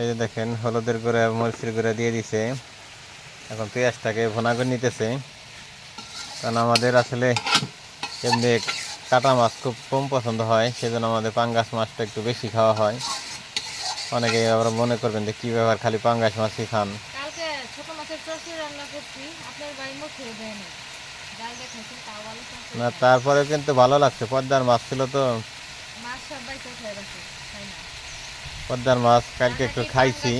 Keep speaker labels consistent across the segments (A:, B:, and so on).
A: এই যে দেখেন হলুদের গুঁড়া মরিচের গুঁড়া দিয়ে দিছে। এখন পেঁয়াজটাকে ভোনা করে নিতেছে। কারণ আমাদের আসলে এমনি কাটা মাছ খুব কম পছন্দ হয় সেজন্য আমাদের পাঙ্গাস মাছটা একটু বেশি খাওয়া হয়। অনেকে আবার মনে করবেন যে কী ব্যাপার খালি পাঙ্গাস মাছই খান।
B: না
A: তারপরে কিন্তু ভালো লাগছে পদ্মার মাছ ছিল তো।
B: মাছ
A: পদ্মার মাছ কালকে একটু খাইছি।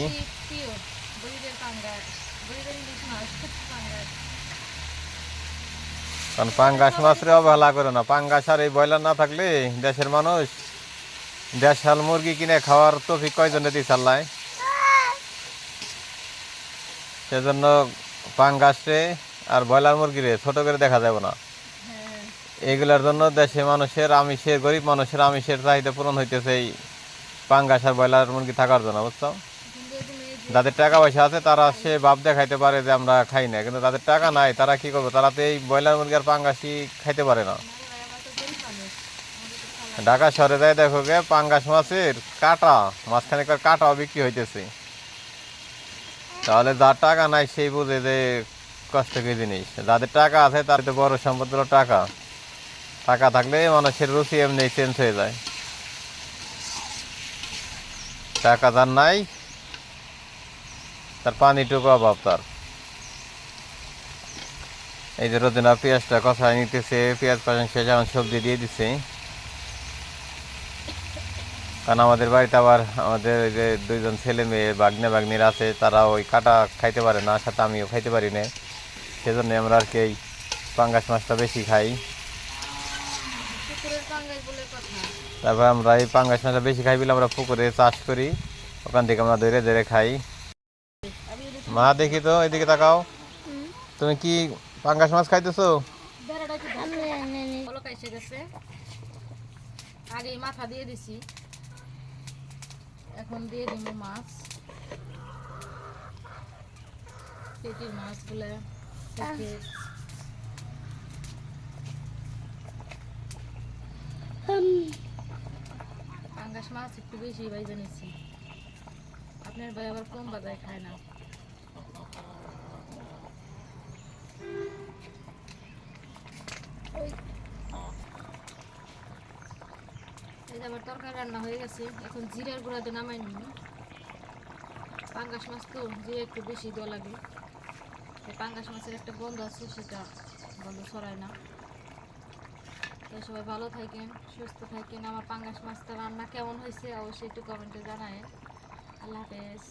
A: কারণ পাঙ্গাস মাছের অবহেলা করে না। পাঙ্গাস আর এই ব্রয়লার না থাকলে দেশের মানুষ দেশাল মুরগি কিনে খাওয়ার তফিক কয়জনে দিচ্ছে আল্লাহ? সেজন্য পাঙ্গাসে আর ব্রয়লার মুরগিরে ছোট করে দেখা যাবে না।
B: হ্যাঁ।
A: এগুলোর জন্য দেশে মানুষের আমিষের গরিব মানুষের আমিষের চাহিদা পূরণ হইতেছে এই পাঙ্গাস আর ব্রয়লার মুরগি থাকার জন্য, বুঝছ? যাদের টাকা পয়সা আছে, তারা সে ভাব দেখাইতে পারে যে আমরা খাই না। কিন্তু তাদের টাকা নাই, তারা কি করবে? তারা তো এই ব্রয়লার মুরগি আর পাঙ্গাসই খাইতে পারে না। ঢাকা শহরে যাই দেখো গে, পাঙ্গাস মাছের কাটা, মাঝখানে কাটাও বিক্রি হইতেছে। তাহলে যার টাকা নাই সেই বুঝে যে কষ্ট কি জিনিস। যাদের টাকা আছে, তার তো বড় সম্পদ টাকা। টাকা থাকলে মানুষের রুচি এমনি চেঞ্জ হয়ে যায়। টাকা যার নাই, তার পানিটুকু অভাব তার। এই যে রোদিনা পেঁয়াজটা কষায় নিতেছে, পেঁয়াজ কষানো শেষ এখন সবজি দিয়ে দিছে। কারণ আমাদের বাড়িতে আবার আমাদের যে দুইজন ছেলে মেয়ে বাগনে বাগনির আছে, তারা ওই কাটা খাইতে পারে না, সাথে আমিও খাইতে পারি না। সেজন্য আমরা আর কি পাঙ্গাস মাছটা বেশি খাই
B: পুকুরের পাঙ্গাস বলে কথা
A: তারপর আমরা এই পাঙ্গাস মাছটা বেশি খাই বলে আমরা পুকুরে চাষ করি। ওখান থেকে আমরা ধরে ধরে খাই। মা দেখি তো এদিকে তাকাও। তুমি কি পাঙ্গাস মাছ খাইতেছো?
B: বেড়াটা একটু বলক এসে গেছে আগে মাথা দিয়ে দিছি। এখন দিয়ে দিব মাছ। পেটির মাছগুলো পাঙ্গাস মাছ একটু বেশি বাইজে নিচ্ছি। আপনার ভাই আবার কম বাজায় খায় না। এই যে আবার তরকারি রান্না হয়ে গেছে এখন জিরার গুঁড়াতে নামাই নিব। পাঙ্গাস মাছ তো জিরা একটু বেশি দেওয়া লাগে। পাঙ্গাস মাছের একটা গন্ধ আছে সেটা গন্ধ ছড়ায় না। তো সবাই ভালো থাকেন, সুস্থ থাকেন। আমার পাঙ্গাস মাছটা রান্না কেমন হয়েছে অবশ্যই একটু কমেন্টে জানায় আল্লাহ হাফেজ।